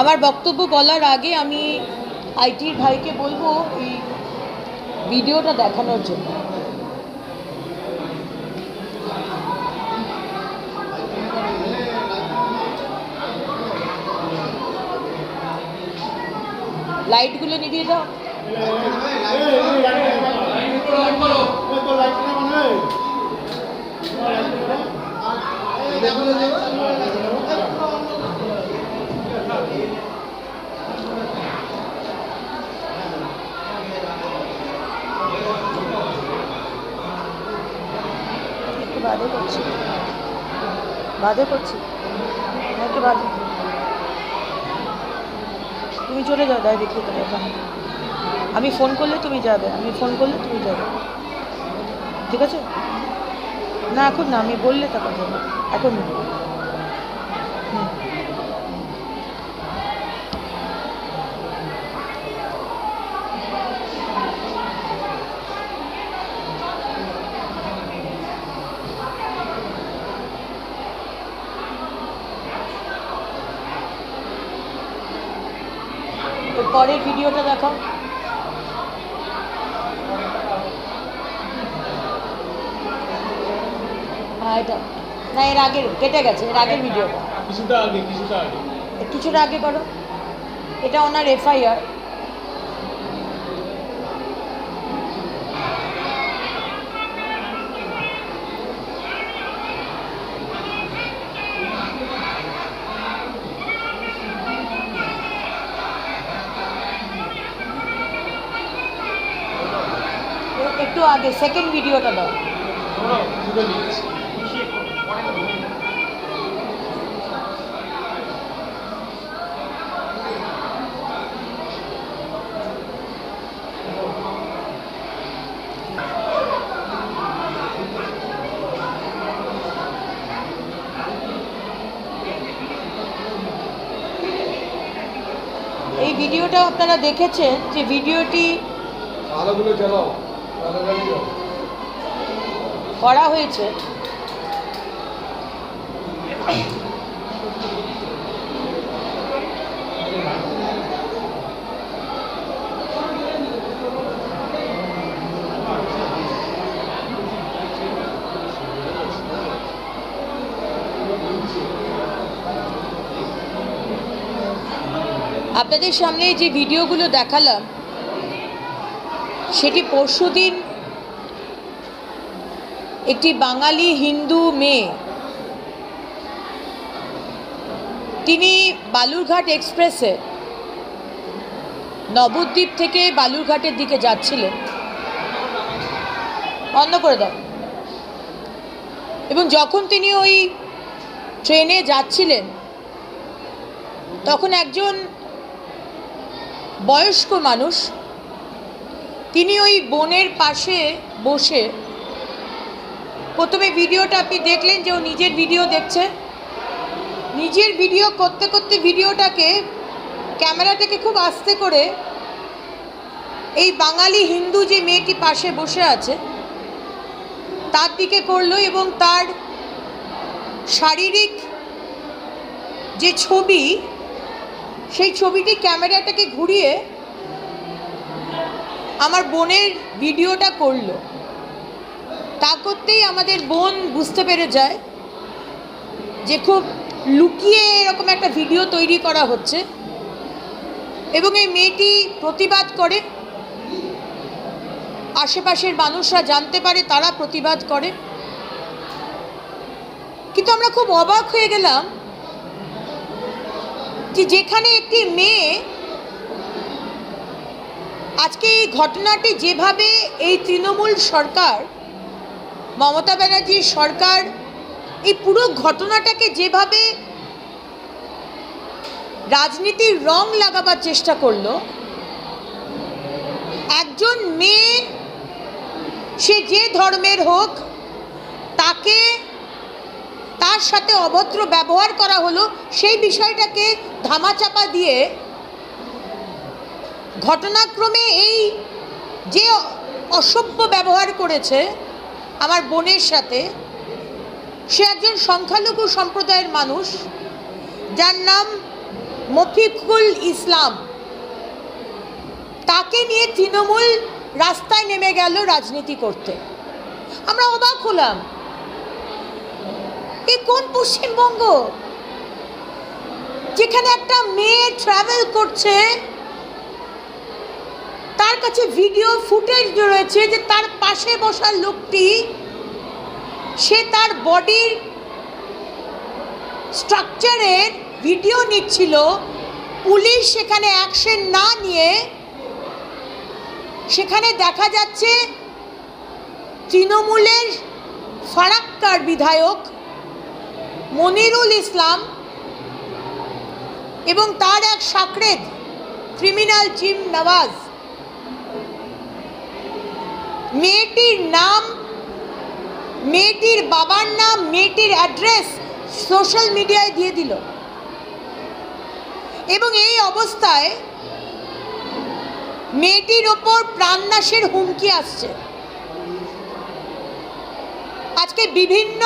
আমার বক্তব্য বলার আগে আমি আইটির ভাইকে বলব এই ভিডিওটা দেখানোর জন্য। লাইটগুলো নিভিয়ে দাও। বাদে করছি। বাদে করছি? হয়তো বাদে? তুমি চলে যাও দায় দেখতে তো এখন আমি ফোন করলে তুমি যাবে, আমি ফোন করলে তুমি যাবে। ঠিক আছে? না, এখন না, আমি বললে তারপর যাবে। এখন না। এর পরের ভিডিওটা দেখো। হ্যাঁ এটা না এর আগের কেটে গেছে এর আগের ভিডিওটা। কিছুটা আগে কিছুটা আগে। কিছুটা আগে করো। এটা ওনার এফআইআর আগে সেকেন্ড ভিডিওটা দাও। এই ভিডিওটা আপনারা দেখেছেন যে ভিডিওটি করা হয়েছে। আপনাদের সামনে যে ভিডিওগুলো দেখালাম সেটি পরশুদিন একটি বাঙালি হিন্দু মেয়ে। তিনি বালুরঘাট এক্সপ্রেসে নবদ্বীপ থেকে বালুরঘাটের দিকে যাচ্ছিলেন। বন্ধ করে দাও এবং যখন তিনি ওই ট্রেনে যাচ্ছিলেন, তখন একজন বয়স্ক মানুষ তিনি ওই বোনের পাশে বসে প্রথমে ভিডিওটা আপনি দেখলেন যে ও নিজের ভিডিও দেখছে। নিজের ভিডিও করতে করতে ভিডিওটাকে, ক্যামেরাটাকে খুব আস্তে করে এই বাঙালি হিন্দু যে মেয়েটি পাশে বসে আছে, তার দিকে করল এবং তার শারীরিক যে ছবি, সেই ছবিটি ক্যামেরাটাকে ঘুরিয়ে আমার বোনের ভিডিওটা করল। তা করতেই আমাদের বোন বুঝতে পেরে যায় যে খুব লুকিয়ে এরকম একটা ভিডিও তৈরি করা হচ্ছে এবং এই মেয়েটি প্রতিবাদ করে। আশেপাশের মানুষরা জানতে পারে, তারা প্রতিবাদ করে। কিন্তু আমরা খুব অবাক হয়ে গেলাম যে যেখানে একটি মেয়ে আজকে এই ঘটনাটি যেভাবে এই তৃণমূল সরকার, মমতা ব্যানার্জির সরকার, এই পুরো ঘটনাটাকে যেভাবে রাজনীতির রং লাগাবার চেষ্টা করল, একজন মেয়ে, সে যে ধর্মের হোক, তাকে তার সাথে অভদ্র ব্যবহার করা হলো, সেই বিষয়টাকে ধামাচাপা দিয়ে ঘটনাক্রমে এই যে অসভ্য ব্যবহার করেছে আমার বোনের সাথে, সে একজন সংখ্যালঘু সম্প্রদায়ের মানুষ, যার নাম মফিকুল ইসলাম। তাকে নিয়ে তৃণমূল রাস্তায় নেমে গেল রাজনীতি করতে। আমরা অবাক হলাম। এ কোন পশ্চিমবঙ্গ? যেখানে একটা মেয়ে ট্রাভেল করছে তার কাছে ভিডিও ফুটেজ রয়েছে যে তার পাশে বসা লোকটি, সে তার বডির স্ট্রাকচারের ভিডিও নিচ্ছিল। পুলিশ সেখানে অ্যাকশন না নিয়ে সেখানে দেখা যাচ্ছে তৃণমূলের ফারাক্কার বিধায়ক মনিরুল ইসলাম এবং তার এক সাকরেদ ক্রিমিনাল চিম নওয়াজ। মেয়েটির নাম, মেয়েটির বাবার নাম, মেয়েটির অ্যাড্রেস সোশ্যাল মিডিয়ায় দিয়ে দিল। এবং এই অবস্থায় মেয়েটির ওপর প্রাণনাশের হুমকি আসছে। আজকে বিভিন্ন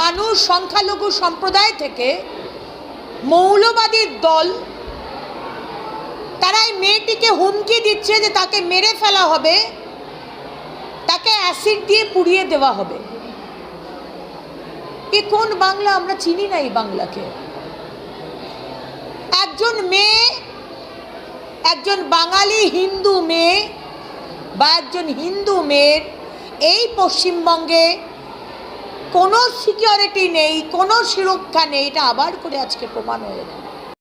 মানুষ, সংখ্যালঘু সম্প্রদায় থেকে মৌলবাদীর দল, তারা এই মেয়েটিকে হুমকি দিচ্ছে যে তাকে মেরে ফেলা হবে। তাকে অ্যাসিড দিয়ে পুড়িয়ে দেওয়া হবে। এ কোন বাংলা? আমরা চিনি না এই বাংলাকে। একজন মেয়ে, একজন বাঙালি হিন্দু মেয়ে বা একজন হিন্দু মেয়ের এই পশ্চিমবঙ্গে কোনো সিকিউরিটি নেই, কোনো সুরক্ষা নেই, এটা আবার করে আজকে প্রমাণ হয়ে গেল।